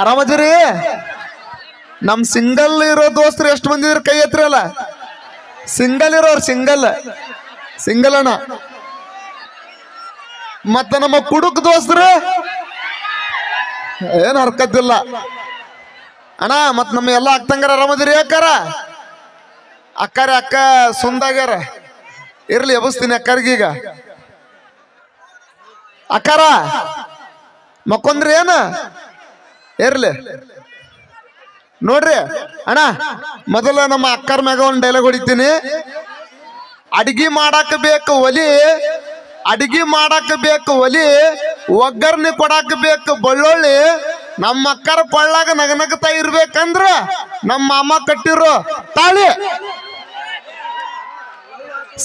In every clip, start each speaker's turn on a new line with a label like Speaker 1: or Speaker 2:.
Speaker 1: ಆರಾಮದಿರಿ ನಮ್ ಸಿಂಗಲ್ ಇರೋ ದೋಸ್ತರು ಎಷ್ಟು ಮಂದಿ ಇದ್ರ ಕೈ ಎತ್ತಿರಲ್ಲ ಸಿಂಗಲ್ ಇರೋರು ಸಿಂಗಲ್ ಸಿಂಗಲ್ ಅಣ್ಣ. ಮತ್ತ ನಮ್ಮ ಕುಡುಕ್ ದೋಸ್ತರು? ಏನ್ ಹರ್ಕತ್ತಿಲ್ಲ. ಅಣ್ಣ ಮತ್ ನಮ್ಮ ಎಲ್ಲ ಅಕ್ಕಂಗಾರ ಆರಾಮದಿರಿ ಅಕ್ಕಾರ? ಅಕ್ಕಾರ ಅಕ್ಕ ಸುಂದಾಗ್ಯಾರ. ಇರ್ಲಿ ಎಬಸ್ತೀನಿ ಈಗ. ಅಕ್ಕಾರ, ಮಕ್ಕೊಂದ್ರಿ ಏನ? ಇರ್ಲಿ ನೋಡ್ರಿ, ಅಣ್ಣ, ಮೊದಲ ನಮ್ಮ ಅಕ್ಕರ ಮ್ಯಾಗ ಒಂದು ಡೈಲಾಗ್ ಹೊಡಿತೀನಿ. ಅಡಿಗೆ ಮಾಡಾಕ ಬೇಕು ಒಲಿ, ಅಡಿಗೆ ಮಾಡಾಕ ಬೇಕು ಒಲಿ ಒಗ್ಗರ್ನಿ ಕೊಡಾಕ ಬೇಕು ಬಳ್ಳೊಳ್ಳಿ, ನಮ್ಮ ಅಕ್ಕರ ಕೊಳ್ಳಾಗ ನಗನಗ್ತಾ ಇರ್ಬೇಕಂದ್ರ ನಮ್ಮ ಮಾಮ ಕಟ್ಟಿರೋ ತಾಳಿ.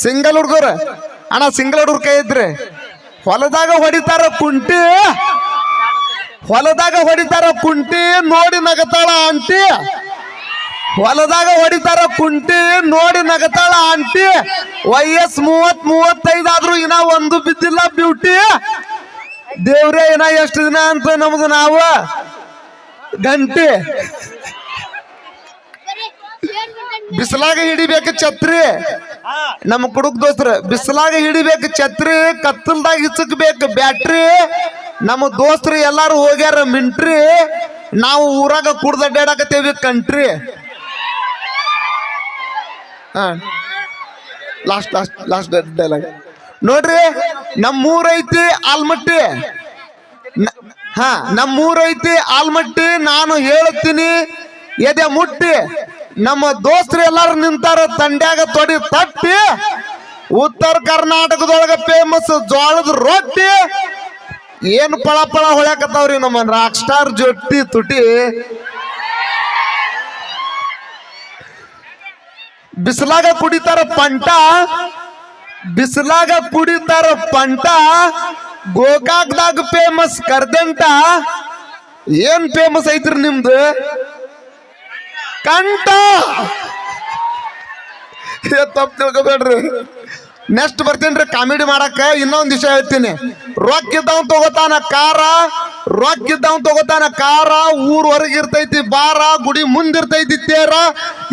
Speaker 1: ಸಿಂಗಲ್ ಹುಡುಗರು, ಅಣ್ಣ, ಸಿಂಗಲ್ ಹುಡುಗರು ಕೈ ಇದ್ರಿ ಹೊಲದಾಗ ಹೊಡಿತಾರ ಕುಂಟಿ. ಹೊಲದಾಗ ಹೊಡಿತಾರ ಕುಂಟಿ ನೋಡಿ ನಗತಾಳ ಆಂಟಿ. ಹೊಲದಾಗ ಹೊಡಿತಾರ ಕುಂಟಿ ನೋಡಿ ನಗತಾಳ ಆಂಟಿ. ವಯಸ್ ಮೂವತ್ ಮೂವತ್ತೈದು ಆದ್ರೂ ಇನ್ನ ಒಂದು ಬಿದ್ದಿಲ್ಲ ಬ್ಯೂಟಿ. ದೇವ್ರೇ, ಇನ್ನ ಎಷ್ಟು ದಿನ ಅಂತ ನಮ್ದು ನಾವು ಗಂಟಿ. ಬಿಸಿಲಾಗ ಹಿಡಿಬೇಕು ಛತ್ರಿ. ನಮ್ಮ ಕುಡುಕ್ ದೋಸ್ತ್ರ, ಬಿಸಿಲಾಗ ಹಿಡಿಬೇಕು ಛತ್ರಿ, ಕತ್ತಲ್ದಾಗ ಇಚ್ಚಕ್ಬೇಕು ಬ್ಯಾಟ್ರಿ. ನಮ್ಮ ದೋಸ್ತರು ಎಲ್ಲಾರು ಹೋಗ್ಯಾರ, ಮಿಂಟ್ರಿ, ನಾವು ಊರಾಗ ಕುಡ್ದ ಅಡ್ಡಾಡಕತ್ತೇವಿ ಕಂಟ್ರಿ. ಹಾ. ಲಾಸ್ಟ್ ಲಾಸ್ಟ್ ಲಾಸ್ಟ್ ಡೈಲಾಗ್ ನೋಡ್ರಿ ನಮ್ಮೂರ ಐತಿ ಆಲ್ಮಟ್ಟಿ. ಹ ಹಾ ನಮ್ಮೂರ್ ಐತಿ ಆಲ್ಮಟ್ಟಿ, ನಾನು ಹೇಳುತ್ತೀನಿ ಎದೆ ಮುಟ್ಟಿ. ನಮ್ಮ ದೋಸ್ತರು ಎಲ್ಲಾರು ನಿಂತಾರ, ತಂಡ್ಯಾಗ ತೊಡಿ ತಟ್ಟಿ. ಉತ್ತರ ಕರ್ನಾಟಕದೊಳಗ ಫೇಮಸ್ ಜೋಳದ ರೊಟ್ಟಿ. ಏನ್ ಪಳ ಪಳ ಹೊಳ್ಯಾಕತ್ತಾವ್ರಿ ನಮ್ಮ ರಾಕ್ ಸ್ಟಾರ್ ಜೊಟ್ಟಿ ತುಟಿ. ಬಿಸಿಲಾಗ ಕುಡಿತಾರ ಪಂಟ, ಬಿಸಿಲಾಗ ಕುಡಿತಾರ ಪಂಟ, ಗೋಕಾಕ್ದಾಗ ಫೇಮಸ್ ಕರ್ದಂಟ. ಏನ್ ಫೇಮಸ್ ಐತ್ರಿ ನಿಮ್ದು? ಕಂಟ ತಪ್ಪು ತಿಳ್ಕೊಬೇಡ್ರಿ. ನೆಕ್ಸ್ಟ್ ಬರ್ತೇನ್ರಿ ಕಾಮಿಡಿ ಮಾಡಕ್ಕ ಇನ್ನೊಂದು ವಿಷಯ ಹೇಳ್ತೀನಿ. ರೊಕ್ಕ ಇದ್ದವ್ ತಗೋತಾನ ಕಾರ ರೊಕ್ಕಿದ್ದವ್ ತಗೋತಾನ ಕಾರ ಊರ್ ಹೊರಗೆ ಇರ್ತೈತಿ ಬಾರ ಗುಡಿ ಮುಂದಿರ್ತೈತಿ ತೇರ.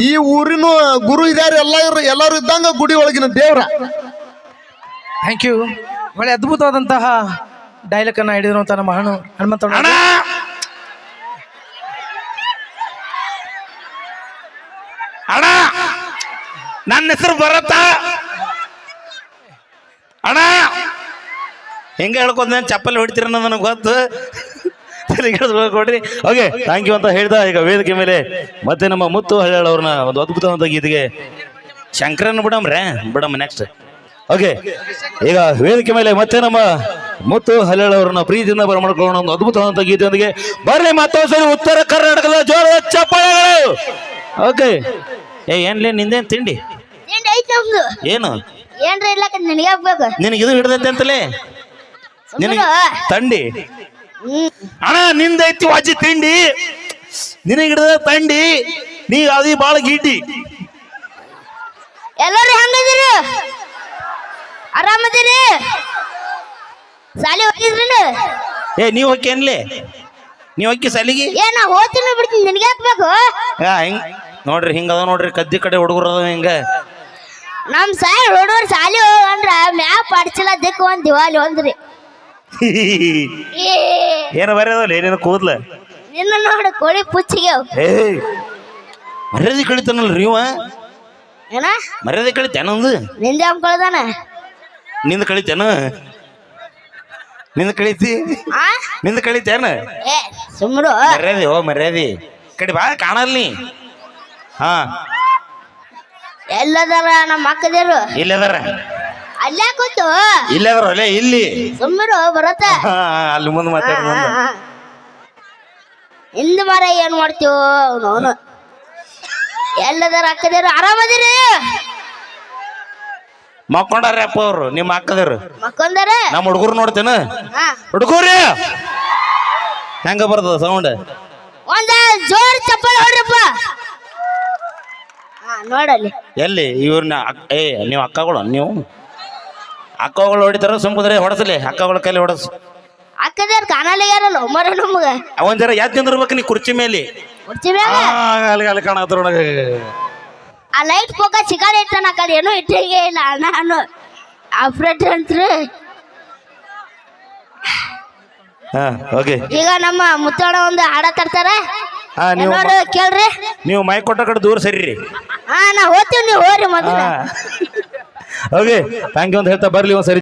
Speaker 1: ಈ ಊರಿನ ಗುರು ಇದ್ದಾರೆ ಎಲ್ಲ ಎಲ್ಲರೂ ಇದ್ದಂಗ ಗುಡಿ ಒಳಗಿನ ದೇವ್ರ.
Speaker 2: ಥ್ಯಾಂಕ್ ಯು ಒಳ್ಳೆ ಅದ್ಭುತವಾದಂತಹ ಡೈಲಾಗ್ ಅನ್ನ ಹಿಡಿದಿರುವಂತ ನಮ್ಮ ಹಣ್ಣು ಹನುಮಂತ
Speaker 3: ಅಣ್ಣ ಅಣ್ಣ ನನ್ನ ಹೆಸರು ಬರತ್ತ ಅಣ್ಣ ಹೆಂಗೆ ಹೇಳ್ಕೊಂಡ್ ಚಪ್ಪಲಿ ಹೊಡಿತೀರ ಅನ್ನೋದು ನನಗೆ ಗೊತ್ತು. ಕೊಡ್ರಿ ಓಕೆ ಥ್ಯಾಂಕ್ ಯು ಅಂತ ಹೇಳ್ದ ಈಗ ವೇದಿಕೆ ಮೇಲೆ ಮತ್ತೆ ನಮ್ಮ ಮುತ್ತು ಹಳ್ಳ ಅವ್ರನ್ನ ಒಂದು ಅದ್ಭುತವಾದ ಗೀತೆಗೆ ಶಂಕರನ್ ಬಿಡಮ್ರೆ ಬಿಡಮ್ಮ ನೆಕ್ಸ್ಟ್ ಓಕೆ ಈಗ ವೇದಿಕೆ ಮೇಲೆ ಮತ್ತೆ ನಮ್ಮ ಮುತ್ತು ಹಳ್ಳ ಅವ್ರನ್ನ ಪ್ರೀತಿಯಿಂದ ಬರಮಾಡ್ಕೊಳ್ಳೋಣ ಒಂದು ಅದ್ಭುತವಾದಂಥ ಗೀತೆಯೊಂದಿಗೆ. ಬರ್ರಿ ಮತ್ತೊಂದು ಸರಿ ಉತ್ತರ ಕರ್ನಾಟಕದ ಜೋರ ಚಪ್ಪಾಳೆಗಳು. ಓಕೆ ಏ ಏನ್ಲೇ ನಿಂದೇನ್ ತಿಂಡಿ?
Speaker 4: ಏನ್ ನಿನಗೆ
Speaker 3: ಇದು ಹಿಡ್ದೈತೆ ಅಂತಲೇ? ನಿನಗೆ ತಂಡಿ. ಅಣ್ಣ ನಿಂದೈತಿ ವಾಜಿ ತಿಂಡಿ. ನಿನಗೆ ಹಿಡ್ದ ತಂಡಿ. ನೀ ಅದಿ ಬಾಳ ಗೀಟಿ
Speaker 4: ಎಲ್ಲರೂ ಹೆಂಗದಿರಿ ಆರಾಮದಿರಿ? ಸಾಲಿ ಹೋಗಿದ್ರಿ
Speaker 3: ಏ ನೀವು ಹೊಕ್ಕಿ ಅನ್ಲಿ ನೀವು ಹೊಕ್ಕಿ ಸಲಿಗಿ?
Speaker 4: ಏ ನಾ ಹೋಗ್ತೀನಿ ಬಿಡ್ತೀನಿ. ನಿನಗೆ ಹಾಕ್ಬೇಕು
Speaker 3: ಹಿಂಗ್ ನೋಡ್ರಿ ಹಿಂಗದ ನೋಡ್ರಿ. ಕದ್ದಿ ಕಡೆ ಹುಡುಗರು ಅದಾವ ಹಿಂಗ.
Speaker 4: ನಮ್ಮ ಸಾಯ್ ಹುಡುಗರು ಸಾಲಿ ಹೋಗಂದ್ರ ಮ್ಯಾಪ್ ಅಡ್ಚಿಲ್ಲ ದಿಕ್ಕು ಒಂದ್ ದಿವಾಲಿ ಒಂದ್ರಿ.
Speaker 3: ಏನು ಬರೆಯೋದಲ್ಲ ಏನೇನು ಕೂದ್ಲ?
Speaker 4: ನಿನ್ನ ನೋಡು ಕೋಳಿ ಪುಚ್ಚಿಗೆ
Speaker 3: ಮರ್ಯಾದೆ ಕಳಿತಾನಲ್ಲ ರೀ
Speaker 4: ಏನ?
Speaker 3: ಮರ್ಯಾದೆ ಕಳಿತೇನಂದು
Speaker 4: ನಿಂದ ಅಂದ್ಕೊಳ್ದಾನ
Speaker 3: ನಿಂದ ಕಳಿತೇನ ನಿಂದ ಕಳಿತಿ?
Speaker 4: ಆ?
Speaker 3: ನಿಂದ ಕಳಿತೇನ
Speaker 4: ಏ ಸುಮ್ಮಡು
Speaker 3: ಮರ್ಯಾದೆ ಓ ಮರ್ಯಾದೆ. ಕಡೆ ಬಾ ಕಾಣಲ್ ನೀ. ಹಾ.
Speaker 4: ಎಲ್ಲದಾರ ನಮ್ಮ ಅಕ್ಕದಿರು
Speaker 3: ಇಲ್ಲದಾರ
Speaker 4: ಅಲ್ಲೇ ಕೂತು.
Speaker 3: ಇಲ್ಲದಾರ ಅಲ್ಲೇ ಇಲ್ಲಿ.
Speaker 4: ಸುಮ್ಮರು ಬರತ್ತ.
Speaker 3: ಹಾ ಅಲ್ಲಿ ಮುಂದೆ ಮಾತಾಡ
Speaker 4: ಹಿಂದ ಮರ ಏನ್ ಮಾಡ್ತೀವ ಅವನು ಎಲ್ಲದಾರ ಅಕ್ಕದೇರು ಆರಾಮದಿರಿ?
Speaker 3: ಮಕ್ಕೊಂಡಾರ ಅಪ್ಪ ಅವ್ರು ನಿಮ್ಮ ಅಕ್ಕದರು.
Speaker 4: ಮಕ್ಕೊಂದಾರ
Speaker 3: ನಮ್ಮ ಹುಡುಗರು ನೋಡ್ತೇನ.
Speaker 4: ಹಾ.
Speaker 3: ಹುಡುಗರಿ! ಹೆಂಗ ಬರ್ತದ ಸೌಂಡ್?
Speaker 4: ಒಂದ ಜೋರ್ ಚಪ್ಪಲ್ ಹೊಡ್ರಪ್ಪ. ಹಾ ನೋಡಲ್ಲಿ.
Speaker 3: ಎಲ್ಲಿ ಇವ್ರನ್ನ ಅಕ್- ಏ ನೀವು ಅಕ್ಕಗಳು ನೀವು? ಅಕ್ಕಗಳು ಹೊಡಿತಾರ ಸುಮ್ಕುದ್ರೆ ಹೊಡಸಲಿ ಅಕ್ಕಗಳ ಕೈಲಿ ಹೊಡಸ್.
Speaker 4: ಕಾಣಲ್ಲ ಯಾರಲ್ಲ ಮರ ನಮ್ಗೆ.
Speaker 3: ಅವನ್ ಜರ ಯಾತ್ ನಿಂದಿರ್ಬೇಕು ನೀ ಕುರ್ಚಿ ಮೇಲೆ?
Speaker 4: ಕುರ್ಚಿ
Speaker 3: ಮೇಲೆ? ಅಲ್ಲಿ ಅಲ್ಲಿ ಕಾಣತ್ರ
Speaker 4: ಆ ಲೈಟ್ ಪೋಕ ಸಿಗಾಡಿ ಇಟ್ಟಾನ ಆ ಕಡೆ ಏನೂ ಇಟ್ಟಂಗೆ ಇಲ್ಲ. ನಾನು ಆಪ್ರೇಟರ್ ಅಂತ್ರು.
Speaker 3: ಹಾ ಓಕೆ
Speaker 4: ಈಗ ನಮ್ಮ ಮುತ್ತೋಣ ಒಂದು ಹಾಡ ತರ್ತಾರ.
Speaker 3: ಹಾ ನೀವು
Speaker 4: ಕೇಳ್ರಿ.
Speaker 3: ನೀವು ಮೈ ಕೊಟ್ಟ ಕಡೆ ದೂರ ಸರಿರಿ.
Speaker 4: ಹಾ ನಾ ಹೋಗ್ತೀವಿ ನೀವು ಹೋಗ್ರಿ ಮೊದಲು.
Speaker 3: ಓಕೆ ಥ್ಯಾಂಕ್ ಯು ಅಂತ ಹೇಳ್ತಾ ಬರ್ಲಿ ಒಂದ್ಸರಿ.